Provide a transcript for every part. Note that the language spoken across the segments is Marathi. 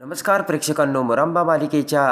नमस्कार प्रेक्षकांनो मुरांबा मालिकेच्या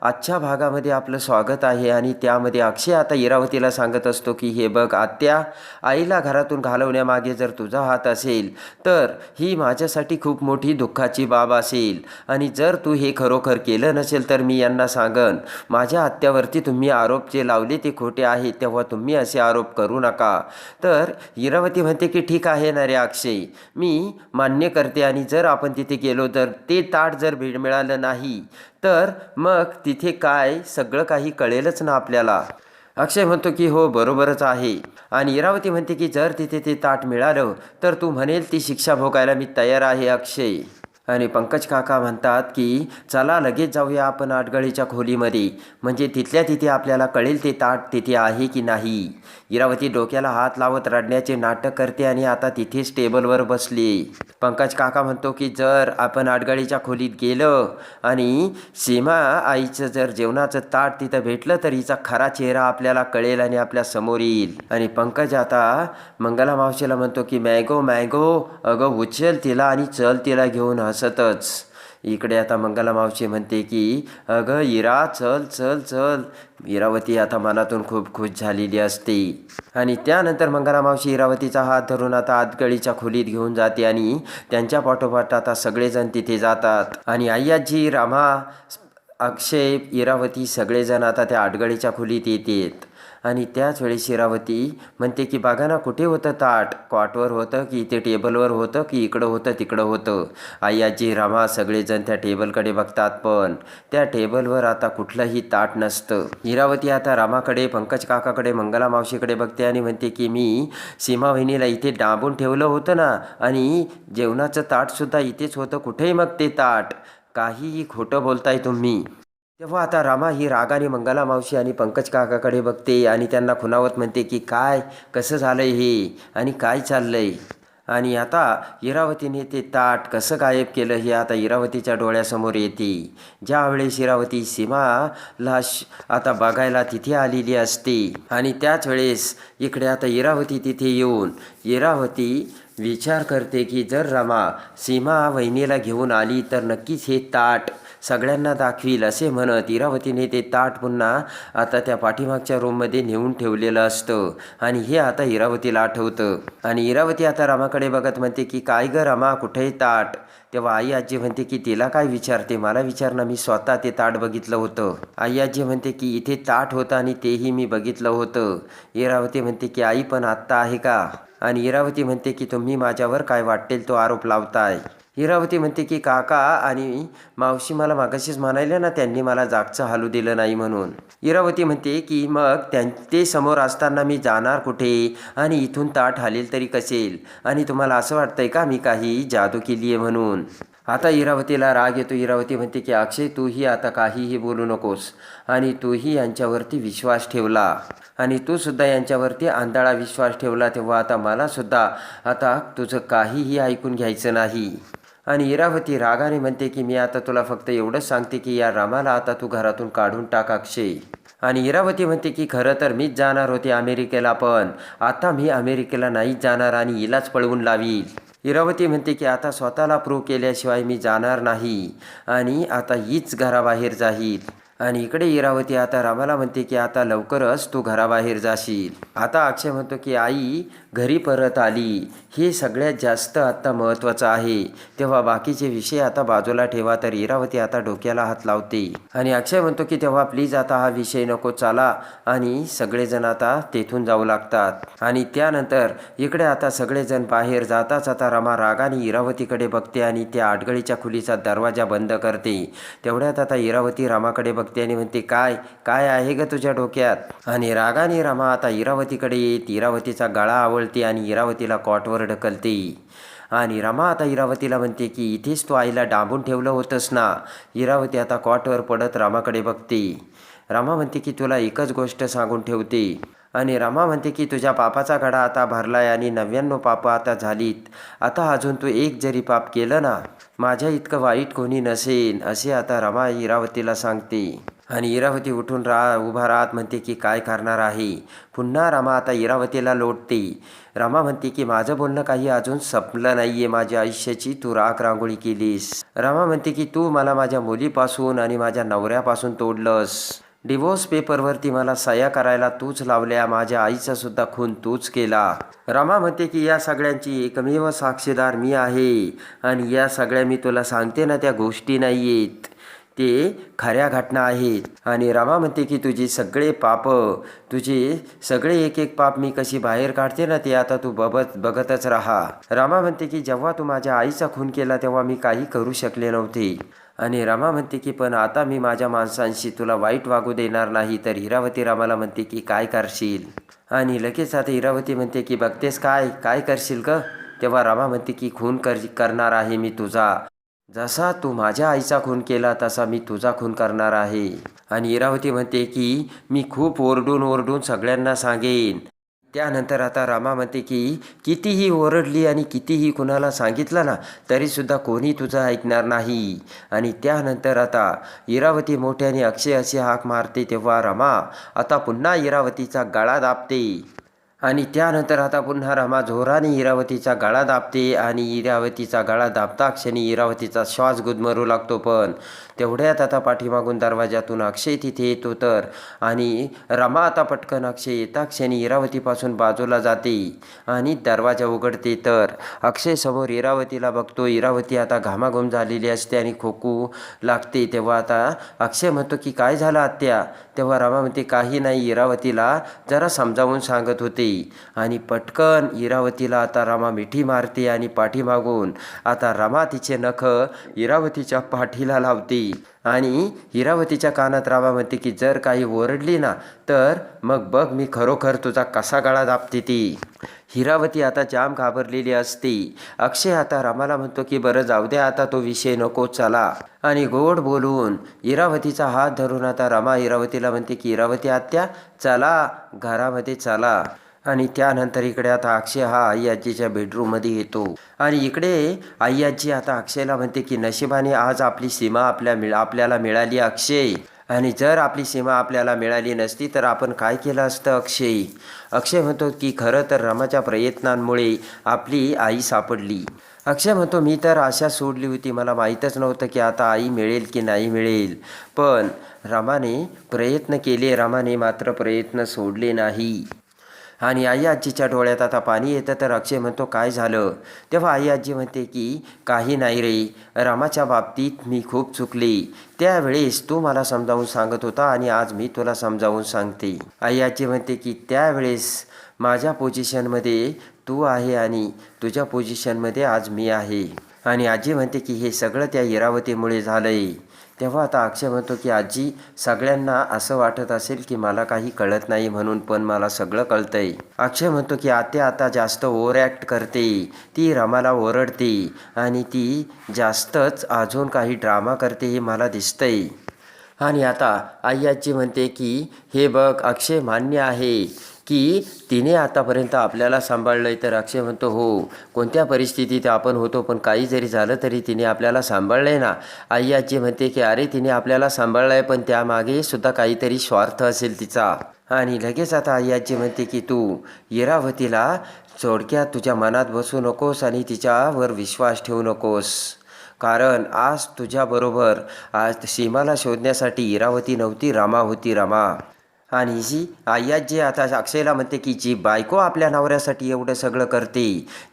आजच्या भागामध्ये आपलं स्वागत आहे आणि त्यामध्ये अक्षय आता इरावतीला सांगत असतो की हे बघ आत्या आईला घरातून घालवण्यामागे जर तुझा हात असेल तर ही माझ्यासाठी खूप मोठी दुःखाची बाब असेल. आणि जर तू हे खरोखर केलं नसेल तर मी यांना सांगन माझ्या आत्यावरती तुम्ही आरोप जे लावले ते खोटे आहेत तेव्हा तुम्ही असे आरोप करू नका. तर इरावती म्हणते की ठीक आहे ना रे अक्षय मी मान्य करते आणि जर आपण तिथे गेलो तर ते ताट जर भीड मिळालं नाही तर मग तिथे काय? सगळं काही कळेलच ना आपल्याला. अक्षय म्हणतो की हो बरोबरच आहे. आणि इरावती म्हणते की जर तिथे ते ताट मिळालं तर तू म्हणेल ती शिक्षा भोगायला मी तयार आहे अक्षय. आणि पंकज काका म्हणतात की चला लगेच जाऊया आपण आटगळीच्या खोलीमध्ये. म्हणजे तिथल्या तिथे आपल्याला कळेल ते ताट तिथे आहे की नाही. इरावती डोक्याला हात लावत रडण्याचे नाटक करते आणि आता तिथेच टेबलवर बसली. पंकज काका म्हणतो की जर आपण आडगाडीच्या खोलीत गेलं आणि सीमा आईचं जर जेवणाचं ताट तिथं भेटलं तर हिचा खरा चेहरा आपल्याला कळेल आणि आपल्यासमोर येईल. आणि पंकज आता मंगला मावशीला म्हणतो की मॅगो मॅगो अगं उचल तिला आणि चल तिला घेऊन हसतच. इकडे आता मंगला मावशी म्हणते की अगं इरा चल चल चल. इरावती आता मनातून खूप खुश झालेली असते. आणि त्यानंतर मंगला मावशी इरावतीचा हात धरून आता आतगळीच्या खोलीत घेऊन जाते आणि त्यांच्या पाठोपाठ आता सगळेजण तिथे जातात. आणि आय्याजी रामा अक्षय इरावती सगळेजण आता त्या आटगळीच्या खोलीत येतात. आणि त्याच वेळी शिरावती म्हणते की बघा ना कुठे होतं ताट? कॉटवर होतं की इथे टेबलवर होतं की इकडं होतं तिकडं होतं? आई आजी रामा सगळेजण त्या टेबलकडे बघतात पण त्या टेबलवर आता कुठलंही ताट नसतं. हिरावती आता रामाकडे पंकज काकाकडे मंगला मावशीकडे बघते आणि म्हणते की मी सीमा वहिनीला इथे डांबून ठेवलं होतं ना आणि जेवणाचं ताटसुद्धा इथेच होतं. कुठेही मग ते ताट? काहीही खोटं बोलताय तुम्ही. तेव्हा आता रामा ही रागाने मंगला मावशी आणि पंकज काकाकडे बघते आणि त्यांना खुनावत म्हणते की काय कसं झालंय हे आणि काय चाललंय? आणि आता इरावतीने ते ताट कसं गायब केलं हे आता इरावतीच्या डोळ्यासमोर येते. ज्यावेळेस इरावती सीमाला श- आता बघायला तिथे आलेली असते आणि त्याच वेळेस इकडे आता इरावती तिथे येऊन इरावती विचार करते की जर रमा सीमा वहिनीला घेऊन आली तर नक्कीच हे ताट सगळ्यांना दाखवील असे म्हणत इरावतीने ते ताट पुन्हा आता त्या पाठीमागच्या रूममध्ये नेऊन ठेवलेलं असतं. आणि हे आता इरावतीला आठवतं. आणि इरावती आता रामाकडे बघत म्हणते की काय ग रमा कुठे ताट? तेव्हा आई आजी म्हणते की तिला काय विचारते? मला विचारणं मी स्वतः ते ताट बघितलं होतं. आई आजी म्हणते की इथे ताट होतं आणि तेही मी बघितलं होतं. इरावती म्हणते की आई पण आत्ता आहे का? आणि इरावती म्हणते की तुम्ही माझ्यावर काय वाटेल तो आरोप लावताय? इरावती म्हणते की काका आणि मावशी मला मागाशीच म्हणायला ना त्यांनी मला जागचं हालू दिलं नाही म्हणून. इरावती म्हणते की मग त्यां ते समोर असताना मी जाणार कुठे? आणि इथून ताट हालेल तरी कसेल? आणि तुम्हाला असं वाटतंय का मी काही जादू केली आहे म्हणून? आता इरावतीला राग येतो. इरावती म्हणते की अक्षय तूही आता काहीही बोलू नकोस. आणि तूही यांच्यावरती विश्वास ठेवला. आणि तू सुद्धा यांच्यावरती आंधळा विश्वास ठेवला तेव्हा आता मला सुद्धा आता तुझं काहीही ऐकून घ्यायचं नाही. आणि इरावती रागाने म्हणते की मी आता तुला फक्त एवढंच सांगते की या रामाला आता तू घरातून काढून टाक अक्षय आणि इरावती म्हणते की खरं तर मीच जाणार होते अमेरिकेला पण आता मी अमेरिकेला नाहीच जाणार आणि हिलाच पळवून लावील. इरावती म्हणते की आता स्वतःला प्रूव्ह केल्याशिवाय मी जाणार नाही आणि आता हीच घराबाहेर जाईल. आणि इकडे इरावती आता रामाला म्हणते की आता लवकरच तू घराबाहेर जाशील. आता अक्षय म्हणतो की आई घरी परत आली. हे सगळ्यात जास्त आत्ता महत्त्वाचं आहे. तेव्हा बाकीचे विषय आता बाजूला ठेवा तर इरावती आता डोक्याला हात लावते. आणि अक्षय म्हणतो की तेव्हा प्लीज आता हा विषय नको चाला. आणि सगळेजण आता तेथून जाऊ लागतात. आणि त्यानंतर इकडे आता सगळेजण बाहेर जाताच आता रमा रागाने इरावतीकडे बघते आणि त्या आडगळीच्या खुलीचा दरवाजा बंद करते. तेवढ्यात आता इरावती रामाकडे बघते त्याने म्हणते काय काय आहे ग तुझ्या डोक्यात? आणि रागाने रमा आता इरावतीकडे येत इरावतीचा गळा आवळते आणि इरावतीला कॉटवर ढकलते. आणि रमा आता इरावतीला म्हणते की इथेच तू आईला डांबून ठेवलं होतंस ना? इरावती आता कॉटवर पडत रामाकडे बघते. रमा म्हणते की तुला एकच गोष्ट सांगून ठेवते. आणि रमा म्हणते की तुझ्या पापाचा घडा आता भरलाय आणि नव्याण्णव पापं आता झालीत. आता अजून तू एक जरी पाप केलं ना माझ्या इतकं वाईट कोणी नसेन असे आता रमा इरावतीला सांगते. आणि इरावती उठून रा उभा राहत म्हणते की काय करणार आहे? पुन्हा रमा आता इरावतीला लोटते. रमा म्हणते की माझं बोलणं काही अजून संपलं नाही आहे माझ्या आयुष्याची तू राख रांगोळी केलीस. रमा म्हणते की तू मला माझ्या मुलीपासून आणि माझ्या नवऱ्यापासून तोडलंस. डिवोर्स पेपरवरती मला सह्या करायला तूच लावल्या माझ्या आईचा सुद्धा खून तूच केला. रमा म्हणते की या सगळ्यांची एकमेव साक्षीदार मी आहे आणि या सगळ्या मी तुला सांगते ना त्या गोष्टी नाही आहेत ते खऱ्या घटना आहेत. आणि रमा म्हणते की तुझी सगळे पाप तुझे सगळे एक एक पाप मी कशी बाहेर काढते ना ते आता तू बघत बघतच राहा. रमा म्हणते की जेव्हा तू माझ्या आईचा खून केला तेव्हा मी काही करू शकले नव्हते. आणि रमा म्हणते की पण आता मी माझ्या माणसांशी तुला वाईट वागू देणार नाही. तर हिरावती रामाला म्हणते की काय करशील? आणि लगेच आता हिरावती म्हणते की बघतेस काय काय करशील ग? तेव्हा रमा म्हणते की खून कर करणार आहे मी तुझा. जसा तू माझ्या आईचा खून केला तसा मी तुझा खून करणार आहे. आणि इरावती म्हणते की मी खूप ओरडून ओरडून सगळ्यांना सांगेन. त्यानंतर आता रामा म्हणते की कितीही ओरडली आणि कितीही कुणाला सांगितलं ना तरीसुद्धा कोणी तुझं ऐकणार नाही. आणि त्यानंतर आता इरावती मोठ्याने अक्षय अशी हाक मारते तेव्हा रमा आता पुन्हा इरावतीचा गळा दाबते. आणि त्यानंतर आता पुन्हा रमा जोराने इरावतीचा गळा दाबते आणि इरावतीचा गळा दाबता क्षणी इरावतीचा श्वास गुदमरू लागतो पण तेवढ्यात आता पाठीमागून दरवाजातून अक्षय तिथे येतो तर. आणि रमा आता पटकन अक्षय येता क्षणी इरावतीपासून बाजूला जाते आणि दरवाजा उघडते तर. अक्षय समोर इरावतीला बघतो. इरावती आता घामाघूम झालेली असते आणि खोकू लागते. तेव्हा आता अक्षय म्हणतो की काय झालं आत्या? तेव्हा रमा म्हणते काही नाही. इरावतीला जरा समजावून सांगत होते. आणि पटकन इरावतीला आता रमा मिठी मारते आणि पाठीमागून आता रमा तिचे नख इरावतीच्या पाठीला लावते. आणि हिरावतीच्या कानात रामा म्हणते की जर काही ओरडली ना तर मग बघ मी खरोखर तुझा कसा गळा दाबते ती. हिरावती आता जाम घाबरलेली असते. अक्षय आता रामाला म्हणतो की बरं जाऊ द्या आता तो विषय नको चला. आणि गोड बोलून इरावतीचा हात धरून आता रमा इरावतीला म्हणते की इरावती आत्या चला घरामध्ये चला. आणि त्यानंतर इकडे आता अक्षय हा आई आजीच्या बेडरूममध्ये येतो. आणि इकडे आई आजी आता अक्षयला म्हणते की नशिबाने आज आपली सीमा आपल्या मिळ आपल्याला मिळाली अक्षय. आणि जर आपली सीमा आपल्याला मिळाली नसती तर आपण काय केलं असतं अक्षय? अक्षय म्हणतो की खरं तर रमाच्या प्रयत्नांमुळे आपली आई सापडली. अक्षय म्हणतो मी तर आशा सोडली होती. मला माहीतच नव्हतं की आता आई मिळेल की नाही मिळेल. पण रमाने प्रयत्न केले. रमाने मात्र प्रयत्न सोडले नाही. आणि आई आजीच्या डोळ्यात आता पाणी येतं तर अक्षय म्हणतो काय झालं? तेव्हा आई आजी म्हणते की काही नाही रे. रामाच्या बाबतीत मी खूप चुकली. त्यावेळेस तू मला समजावून सांगत होता आणि आज मी तुला समजावून सांगते. आई आजी म्हणते की त्यावेळेस माझ्या पोझिशनमध्ये तू आहे आणि तुझ्या पोझिशनमध्ये आज मी आहे. आणि आजी म्हणते की हे सगळं त्या इरावतीमुळे झालंय. तेव्हा आता अक्षय म्हणतो की आजी सगळ्यांना असं वाटत असेल की मला काही कळत नाही म्हणून पण मला सगळं कळतंय. अक्षय म्हणतो की आते आता जास्त ओव्हर ॲक्ट करते. ती रमाला ओरडते आणि ती जास्तच अजून काही ड्रामा करते हे मला दिसतंय. आणि आता आई आजी म्हणते की हे बघ अक्षय मान्य आहे. की तिने आतापर्यंत आपल्याला सांभाळलं आहे तर अक्षय म्हणतो हो कोणत्या परिस्थितीत आपण होतो पण काही जरी झालं तरी तिने आपल्याला सांभाळलं आहे ना. आई आजी म्हणते की अरे तिने आपल्याला सांभाळलं आहे पण त्यामागे सुद्धा काहीतरी स्वार्थ असेल तिचा. आणि लगेच आता आई आजी म्हणते की तू इरावतीला थोडक्यात तुझ्या मनात बसू नकोस आणि तिच्यावर विश्वास ठेवू नकोस. कारण आज तुझ्याबरोबर आज सीमाला शोधण्यासाठी इरावती नव्हती रामा होती रामा. आणि जी आई जी आता अक्षयला म्हणते की जी बायको आपल्या नवऱ्यासाठी एवढं सगळं करते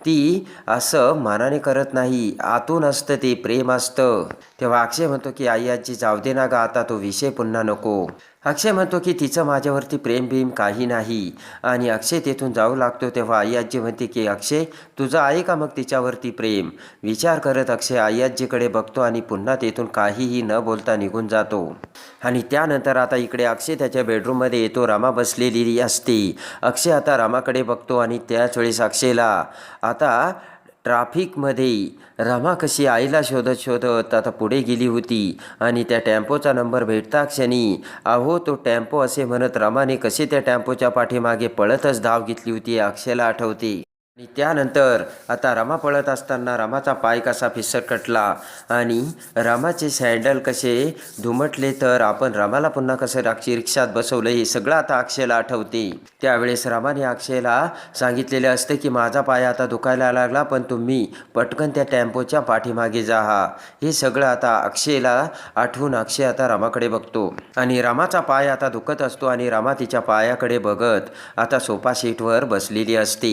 ती असं मनाने करत नाही. आतून असतं ते प्रेम असतं. तेव्हा अक्षय म्हणतो की आई जी जाऊ दे ना गा आता तो विषय पुन्हा नको. अक्षय म्हणतो की तिचं माझ्यावरती प्रेम भीम काही नाही. आणि अक्षय तेथून जाऊ लागतो तेव्हा आई आजी म्हणते की अक्षय तुझं आहे का मग तिच्यावरती प्रेम? विचार करत अक्षय आई आजीकडे बघतो आणि पुन्हा तेथून काहीही न बोलता निघून जातो. आणि त्यानंतर आता इकडे अक्षय त्याच्या बेडरूममध्ये येतो. रामा बसलेली असते. अक्षय आता रामाकडे बघतो आणि त्याच वेळेस अक्षयला आता ट्राफिकमध्ये रमा कशी आईला शोधत शोधत आता पुढे गेली होती आणि त्या टेम्पोचा नंबर भेटता क्षणी अहो तो टेम्पो असे म्हणत रमाने कसे त्या टेम्पोच्या पाठीमागे पळतच धाव घेतली होती अक्षयला आठवते. आणि त्यानंतर आता रमा पळत असताना रामाचा पाय कसा फिसकटला आणि रामाचे सँडल कसे धुमटले तर आपण रामाला पुन्हा कसं राक्षी रिक्षात बसवलं हे सगळं आता अक्षयला आठवते. त्यावेळेस रामाने अक्षयला सांगितलेले असते की माझा पाय आता दुखायला लागला पण तुम्ही पटकन त्या टेम्पोच्या पाठीमागे जा. हे सगळं आता अक्षयला आठवून अक्षय आता रामाकडे बघतो. आणि रामाचा पाय आता दुखत असतो आणि रामा तिच्या पायाकडे बघत आता सोफा सीटवर बसलेली असते.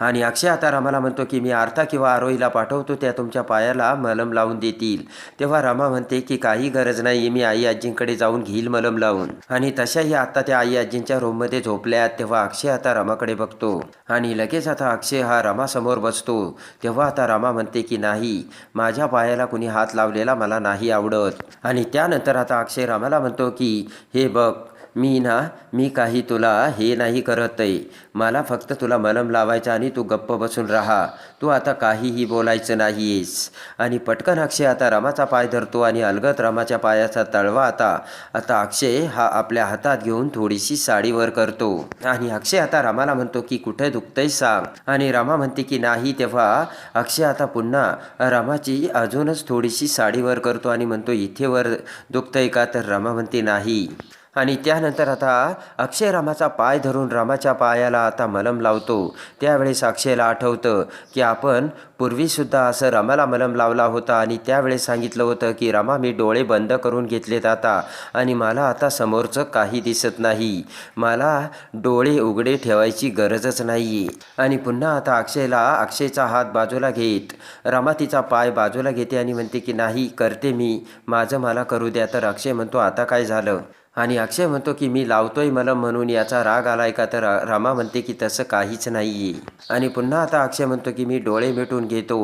आणि अक्षय आता रामाला म्हणतो की मी आर्था किंवा आरोहीला पाठवतो त्या तुमच्या पायाला मलम लावून देतील. तेव्हा रामा म्हणते की काही गरज नाही मी आई आजींकडे जाऊन घेईल मलम लावून. आणि तशाही आता त्या आई आजींच्या रूममध्ये झोपल्यात तेव्हा अक्षय आता रामाकडे बघतो. आणि लगेच आता अक्षय हा रामासमोर बसतो. तेव्हा आता रामा म्हणते की नाही माझ्या पायाला कुणी हात लावलेला मला नाही आवडत. आणि त्यानंतर आता अक्षय रामाला म्हणतो की हे बघ मी ना मी काही तुला हे नाही करत आहे. मला फक्त तुला मलम लावायचा आणि तू गप्प बसून राहा. तू आता काहीही बोलायचं नाहीस. आणि पटकन अक्षय आता रामाचा पाय धरतो आणि अलगत रामाच्या पायाचा तळवा आता आता अक्षय हा आपल्या हातात घेऊन थोडीशी साडी वर करतो. आणि अक्षय आता रामाला म्हणतो की कुठे दुखतंय सांग. आणि रामा म्हणते की नाही तेव्हा. अक्षय आता पुन्हा रामाची अजूनच थोडीशी साडी वर करतो आणि म्हणतो इथे वर दुखतंय का? तर रामा म्हणते नाही. आणि त्यानंतर आता अक्षय रामाचा पाय धरून रामाच्या पायाला आता मलम लावतो. त्यावेळेस अक्षयला आठवतं की आपण पूर्वीसुद्धा असं रामाला मलम लावला होता आणि त्यावेळेस सांगितलं होतं की रामा मी डोळे बंद करून घेतलेत आता आणि मला आता समोरचं काही दिसत नाही. मला डोळे उघडे ठेवायची गरजच नाही आणि पुन्हा आता अक्षयला अक्षयचा हात बाजूला घेत रामा तिचा पाय बाजूला घेते आणि म्हणते की नाही करते मी. माझं मला करू द्या. तर अक्षय म्हणतो आता काय झालं? आणि अक्षय म्हणतो की मी लावतोय मला म्हणून याचा राग आलाय का तर रामा म्हणते की तसं काहीच नाही आणि पुन्हा आता अक्षय म्हणतो की मी डोळे मिटून घेतो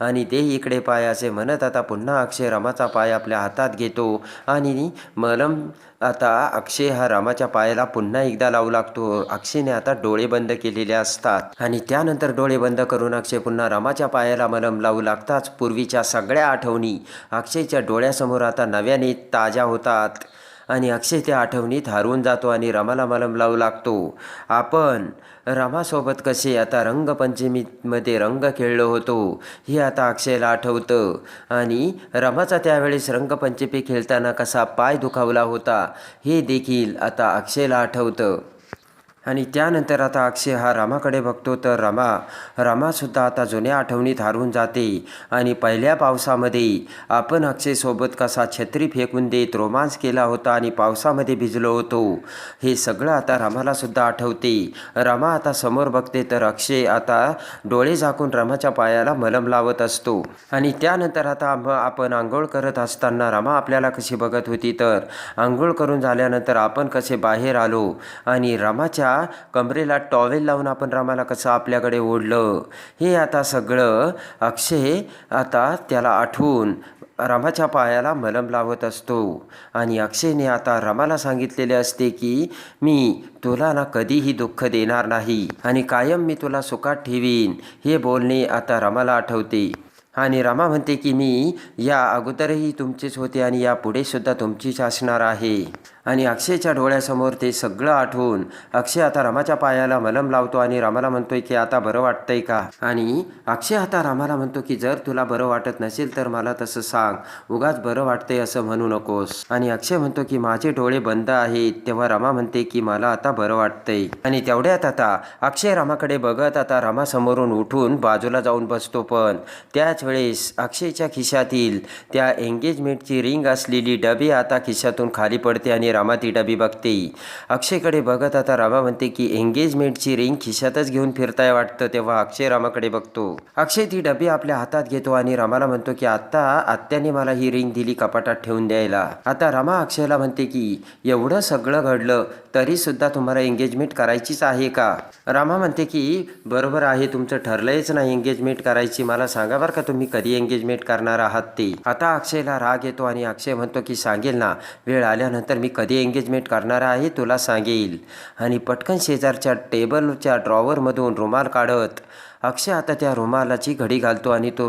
आणि ते इकडे पाय असे म्हणत आता पुन्हा अक्षय रामाचा पाय आपल्या हातात घेतो आणि मलम आता अक्षय हा रामाच्या पायाला पुन्हा एकदा लावू लागतो अक्षयने आता डोळे बंद केलेले असतात आणि त्यानंतर डोळे बंद करून अक्षय पुन्हा रामाच्या पायाला मलम लावू लागताच पूर्वीच्या सगळ्या आठवणी अक्षयच्या डोळ्यासमोर आता नव्याने ताज्या होतात आणि अक्षय त्या आठवणीत हरवून जातो आणि रमाला मलम लावू लागतो. आपण रमासोबत कसे आता रंगपंचमीमध्ये रंग खेळलो होतो हे आता अक्षयला आठवतं. आणि रमाचा त्यावेळेस रंगपंचमी खेळताना कसा पाय दुखावला होता हे देखील आता अक्षयला आठवतं. आणि त्यानंतर आता अक्षय हा रामाकडे बघतो तर रमा रमासुद्धा आता जुन्या आठवणीत हारून जाते. आणि पहिल्या पावसामध्ये आपण अक्षयसोबत कसा छत्री फेकून देत रोमांस केला होता आणि पावसामध्ये भिजलो होतो हे सगळं आता रमालासुद्धा आठवते. रमा आता समोर बघते तर अक्षय आता डोळे झाकून रमाच्या पायाला मलम लावत असतो. आणि त्यानंतर आता आपण आंघोळ करत असताना रमा आपल्याला कशी बघत होती तर आंघोळ करून झाल्यानंतर आपण कसे बाहेर आलो आणि रमाच्या कमरेला टॉवेल लावून आपण रामाला कसं आपल्याकडे ओढलं? हे आता सगळं अक्षय आता त्याला आठवून रामाच्या पायाला मलम लावत असतो. आणि अक्षयने आता रमाला सांगितलेले असते की मी तुला ना कधीही दुःख देणार नाही आणि कायम मी तुला सुखात ठेवीन. हे बोलणे आता रमाला आठवते. आणि रामा म्हणते की मी या अगोदरही तुमचेच होते आणि या पुढे सुद्धा तुमचीच असणार आहे. आणि अक्षयच्या डोळ्यासमोर ते सगळं आठवून अक्षय आता रमाच्या पायाला मलम लावतो आणि रामाला म्हणतोय की आता बरं वाटतंय का? आणि अक्षय आता रामाला म्हणतो की जर तुला बरं वाटत नसेल तर मला तसं सांग. उगाच बरं वाटतंय असं म्हणू नकोस. आणि अक्षय म्हणतो की माझे डोळे बंद आहेत. तेव्हा रमा म्हणते की मला आता बरं वाटतंय. आणि तेवढ्यात आता अक्षय रामाकडे बघत आता रामासमोरून उठून बाजूला जाऊन बसतो पण त्याच वेळेस अक्षयच्या खिशातील त्या एंगेजमेंटची रिंग असलेली डबी आता खिशातून खाली पडते आणि रामा ती बघते अक्षयकडे बघत आता रामा म्हणते की एंगेजमेंटची रिंग खिशातच घेऊन फिरताय वाटतं तेव्हा अक्षय रामाकडे बघतो. अक्षय ती डबी आपल्या हातात घेतो आणि रामाला म्हणतो की आता आत्याने मला ही रिंग दिली कपाटात ठेवून द्यायला. आता रामा अक्षयला म्हणते की एवढं सगळं घडलं तरी सुद्धा तुम्हाला एंगेजमेंट करायचीच आहे का? रामा म्हणते की बरोबर आहे तुमचं ठरलंयच नाही एंगेजमेंट करायची. मला सांगा बरं का तुम्ही कधी एंगेजमेंट करणार आहात ते? आता अक्षयला राग येतो आणि अक्षय म्हणतो की सांगेल ना वेळ आल्यानंतर मी कधी एंगेजमेंट करणार आहे तुला सांगेल. आणि पटकन शेजारच्या टेबलच्या ड्रॉवरमधून रुमाल काढत अक्षय आता त्या रुमालाची घडी घालतो आणि तो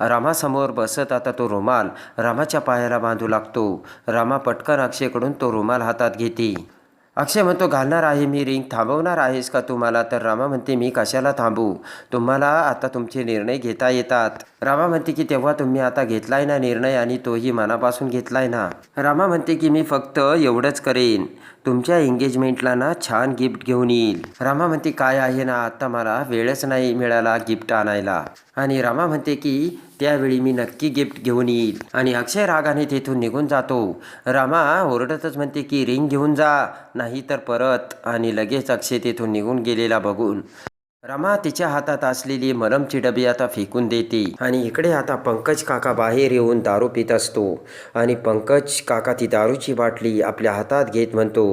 रामासमोर बसत आता तो रुमाल रामाच्या पायाला बांधू लागतो. रामा पटकन अक्षयकडून तो रुमाल हातात घेते. अक्षय म्हणतो घालणार आहे मी रिंग थांबवणार आहेस का तुम्हाला? तर रामा म्हणते मी कशाला थांबू? तुम्हाला आता तुमचे निर्णय घेता येतात. रामा म्हणते की तेव्हा तुम्ही आता घेतलाय ना निर्णय आणि तोही मनापासून घेतलाय ना? रामा म्हणते की मी फक्त एवढंच करेन. तुमच्या एंगेजमेंटला ना छान गिफ्ट घेऊन येईल. रामा म्हणते काय आहे ना आता मला वेळच नाही मिळाला गिफ्ट आणायला. आणि रामा म्हणते की त्यावेळी मी नक्की गिफ्ट घेऊन येईल. आणि अक्षय रागाने तेथून निघून जातो. रामा ओरडतच म्हणते की रिंग घेऊन जा नाही तर परत. आणि लगेच अक्षय तेथून निघून गेलेला बघून रमा तिच्या हातात असलेली मलमची डबी आता फेकून देते. आणि इकडे आता पंकज काका बाहेर येऊन दारू पित असतो. आणि पंकज काका ती दारूची बाटली आपल्या हातात घेत म्हणतो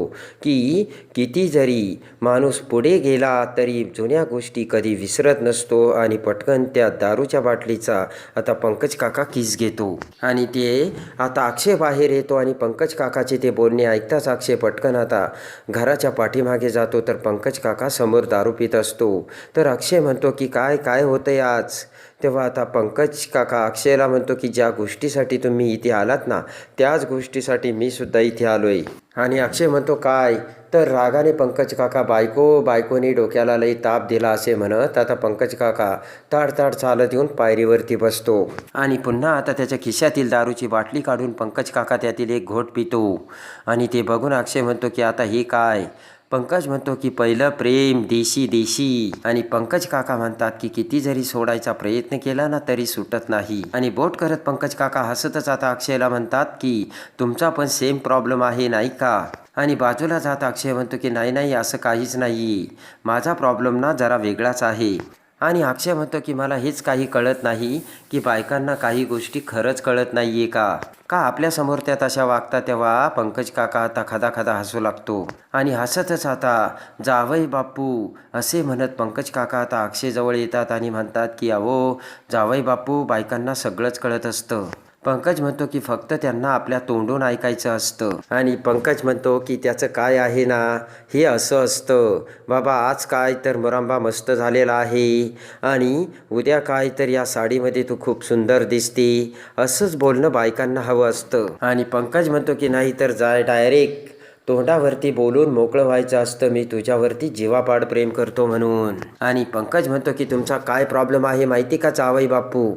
की किती जरी माणूस पुढे गेला तरी जुन्या गोष्टी कधी विसरत नसतो आणि पटकन त्या दारूच्या बाटलीचा आता पंकज काका किस घेतो. आणि ते आता अक्षय बाहेर येतो आणि पंकज काकाचे ते बोलणे ऐकताच अक्षय पटकन आता घराच्या पाठीमागे जातो. तर पंकज काका समोर दारू पित असतो. तर अक्षय म्हणतो की काय काय होतंय आज? तेव्हा आता पंकज काका अक्षयला म्हणतो की ज्या गोष्टीसाठी तुम्ही इथे आलात ना त्याच गोष्टीसाठी मी सुद्धा इथे आलो आहे आणि अक्षय म्हणतो काय? तर रागाने पंकज काका बायको बायकोने डोक्याला लई ताप दिला असे म्हणत आता पंकज काका ताडताड चालत येऊन पायरीवरती बसतो. आणि पुन्हा आता त्याच्या खिशातील दारूची बाटली काढून पंकज काका त्यातील एक घोट पितो. आणि ते बघून अक्षय म्हणतो की आता हे काय? पंकज म्हणतो की पहिलं प्रेम देशी देशी. आणि पंकज काका म्हणतात की किती जरी सोडायचा प्रयत्न केला ना तरी सुटत नाही. आणि बोट करत पंकज काका हसतच आता अक्षयला म्हणतात की तुमचा पण सेम प्रॉब्लेम आहे नाही का? आणि बाजूला जात अक्षय म्हणतो की नाही नाही असं काहीच नाही माझा प्रॉब्लेम ना जरा वेगळाच आहे. आणि अक्षय म्हणतो की मला हेच काही कळत नाही की बायकांना काही गोष्टी खरंच कळत नाही आहे का का आपल्यासमोर त्या तशा वागतात तेव्हा पंकज काका आता खदा खदा हसू लागतो. आणि हसतच आता जावई बापू असे म्हणत पंकज काका आता अक्षयजवळ येतात आणि म्हणतात की अहो जावई बापू बायकांना सगळंच कळत असतं. पंकज म्हणतो की फक्त त्यांना आपल्या तोंडून ऐकायचं असतं. आणि पंकज म्हणतो की त्याचं काय आहे ना? हे असं असतं. बाबा आज काय तर मुरांबा मस्त झालेला आहे. आणि उद्या काय तर या साडीमध्ये तू खूप सुंदर दिसते. असंच बोलणं बायकांना हवं असतं. आणि पंकज म्हणतो की नाही तर जाय डायरेक्ट. तोंडावरती बोलून मोकळं व्हायचं असतं. मी तुझ्यावरती जीवापाड प्रेम करतो म्हणून. आणि पंकज म्हणतो की तुमचा काय प्रॉब्लेम आहे माहिती का चावई बापू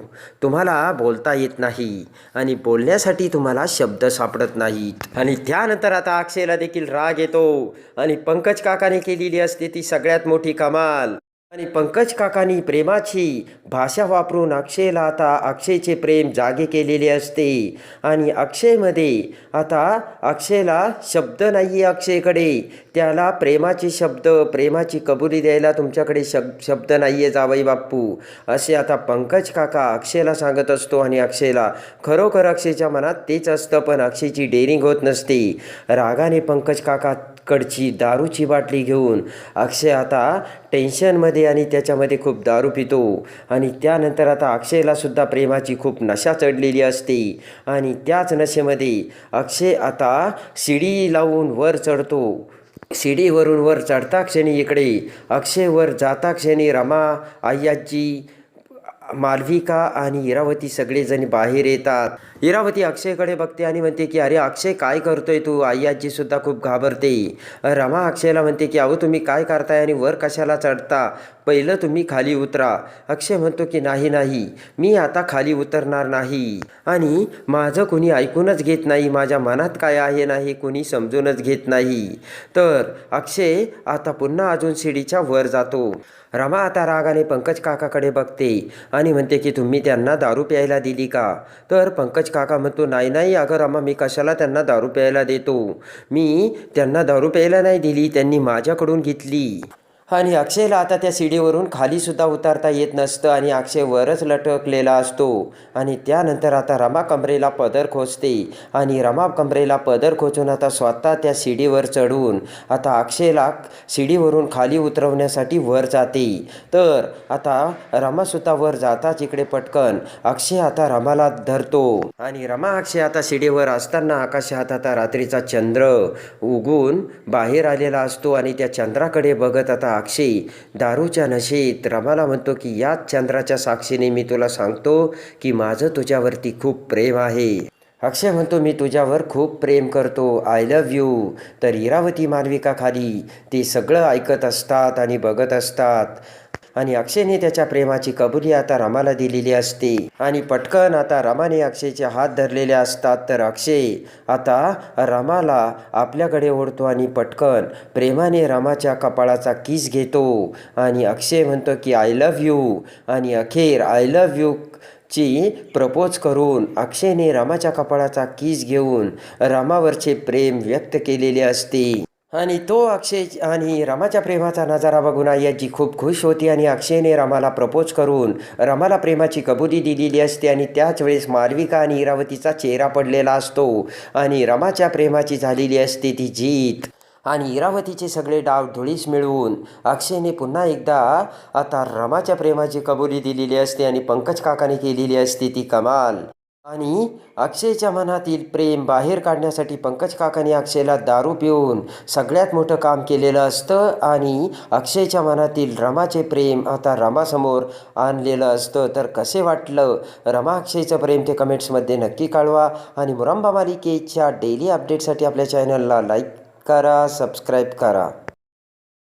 तुम्हाला बोलता येत नाही आणि बोलण्यासाठी तुम्हाला शब्द सापडत नाहीत. आणि त्यानंतर आता अक्षयला देखील राग येतो. आणि पंकज काकाने केलेली असते ती सगळ्यात मोठी कमाल. आणि पंकज काकांनी प्रेमाची भाषा वापरून अक्षयला आता अक्षयचे प्रेम जागे केलेले असते. आणि अक्षयमध्ये आता अक्षयला शब्द नाही आहे अक्षयकडे. त्याला प्रेमाचे शब्द प्रेमाची कबुली द्यायला तुमच्याकडे शब शब्द नाही आहे जावई बाप्पू. असे आता पंकज काका अक्षयला सांगत असतो आणि अक्षयला खरोखर अक्षयच्या मनात तेच असतं पण अक्षयची डेअरिंग होत नसते. रागाने पंकज काका कडची दारूची बाटली घेऊन. अक्षय आता टेन्शनमध्ये आणि त्याच्यामध्ये खूप दारू पितो. आणि त्यानंतर आता अक्षयला सुद्धा प्रेमाची खूप नशा चढलेली असते. आणि त्याच नशेमध्ये अक्षय आता शिडी लावून वर चढतो. शिडीवरून वर चढता क्षणी इकडे. अक्षयवर जाता क्षणी रमा आय्याची मालविका आणि इरावती सगळेजण बाहेर येतात. इरावती अक्षयकडे बघते आणि म्हणते की अरे अक्षय काय करतोय तू? आई आजी सुद्धा खूप घाबरते. रमा अक्षयला म्हणते की अहो तुम्ही काय करताय आणि वर कशाला चढता? पहिलं तुम्ही खाली उतरा. अक्षय म्हणतो की नाही नाही मी आता खाली उतरणार नाही. आणि माझं कोणी ऐकूनच घेत नाही? माझ्या मनात काय आहे नाही? कुणी कोणी समजूनच घेत नाही? तर अक्षय आता पुन्हा अजून शिडीच्या वर जातो. रमा आता रागाने पंकज काकाकडे बघते आणि म्हणते की तुम्ही त्यांना दारू प्यायला दिली का? तर पंकज काका म्हणतो नाही नाही अगं अम्मा मी कशाला त्यांना दारू प्यायला देतो? मी त्यांना दारू प्यायला नाही दिली त्यांनी माझ्याकडून घेतली. आणि अक्षयला आता त्या सीडीवरून खालीसुद्धा उतारता येत नसतं आणि अक्षय वरच लटकलेला असतो. आणि त्यानंतर आता रमा कमरेला पदर खोचते आणि रमा कमरेला पदर खोचून आता स्वतः त्या शिडीवर चढून आता अक्षयला शिडीवरून खाली उतरवण्यासाठी वर जाते. तर आता रमासुद्धा वर जाताच इकडे पटकन. अक्षय आता रमाला धरतो. आणि रमा अक्षय आता शिडीवर असताना आकाशात आता रात्रीचा चंद्र उगून बाहेर आलेला असतो आणि त्या चंद्राकडे बघत आता अक्षय दारूच्या नशेत रमाला म्हणतो की याच चंद्राच्या साक्षीने मी तुला सांगतो की माझं तुझ्यावरती खूप प्रेम आहे. अक्षय म्हणतो मी तुझ्यावर खूप प्रेम करतो. आय लव्ह यू तर इरावती मालविकाखाली ते सगळं ऐकत असतात आणि बघत असतात. आणि अक्षयने त्याच्या प्रेमाची कबुली आता रमाला दिलेली असते. आणि पटकन आता रमाने अक्षयचे हात धरलेले असतात. तर अक्षय आता रमाला आपल्याकडे ओढतो आणि पटकन प्रेमाने रमाच्या कपाळाचा किस घेतो. आणि अक्षय म्हणतो की आय लव्ह यू आणि अखेर आय लव्ह यू ची प्रपोज करून अक्षयने रामाच्या कपाळाचा किस घेऊन रामावरचे प्रेम व्यक्त केलेले असते. आणि तो अक्षय आणि रमाच्या प्रेमाचा नजारा बघून आयाजी खूप खुश होती आणि अक्षयने रमाला प्रपोज करून रमाला प्रेमाची कबुली दिलेली असते आणि त्याच वेळेस मालविका आणि इरावतीचा चेहरा पडलेला असतो आणि रमाच्या प्रेमाची झालेली असते ती जीत. आणि इरावतीचे सगळे डाव धुळीस मिळवून अक्षयने पुन्हा एकदा आता रमाच्या प्रेमाची कबुली दिलेली असते आणि पंकज काकाने केलेली असते ती कमाल. आणि अक्षयच्या मनातील प्रेम बाहेर काढण्यासाठी पंकज काकाने अक्षयला दारू पिऊन सगळ्यात मोठं काम केलेलं असतं आणि अक्षयच्या मनातील रमाचे प्रेम आता रमासमोर आणलेलं असतं. तर कसे वाटलं रमा अक्षयचं प्रेम ते कमेंट्समध्ये नक्की कळवा आणि मुरंबा मालिकेच्या डेली अपडेटसाठी आपल्या चॅनलला लाईक करा सबस्क्राईब करा.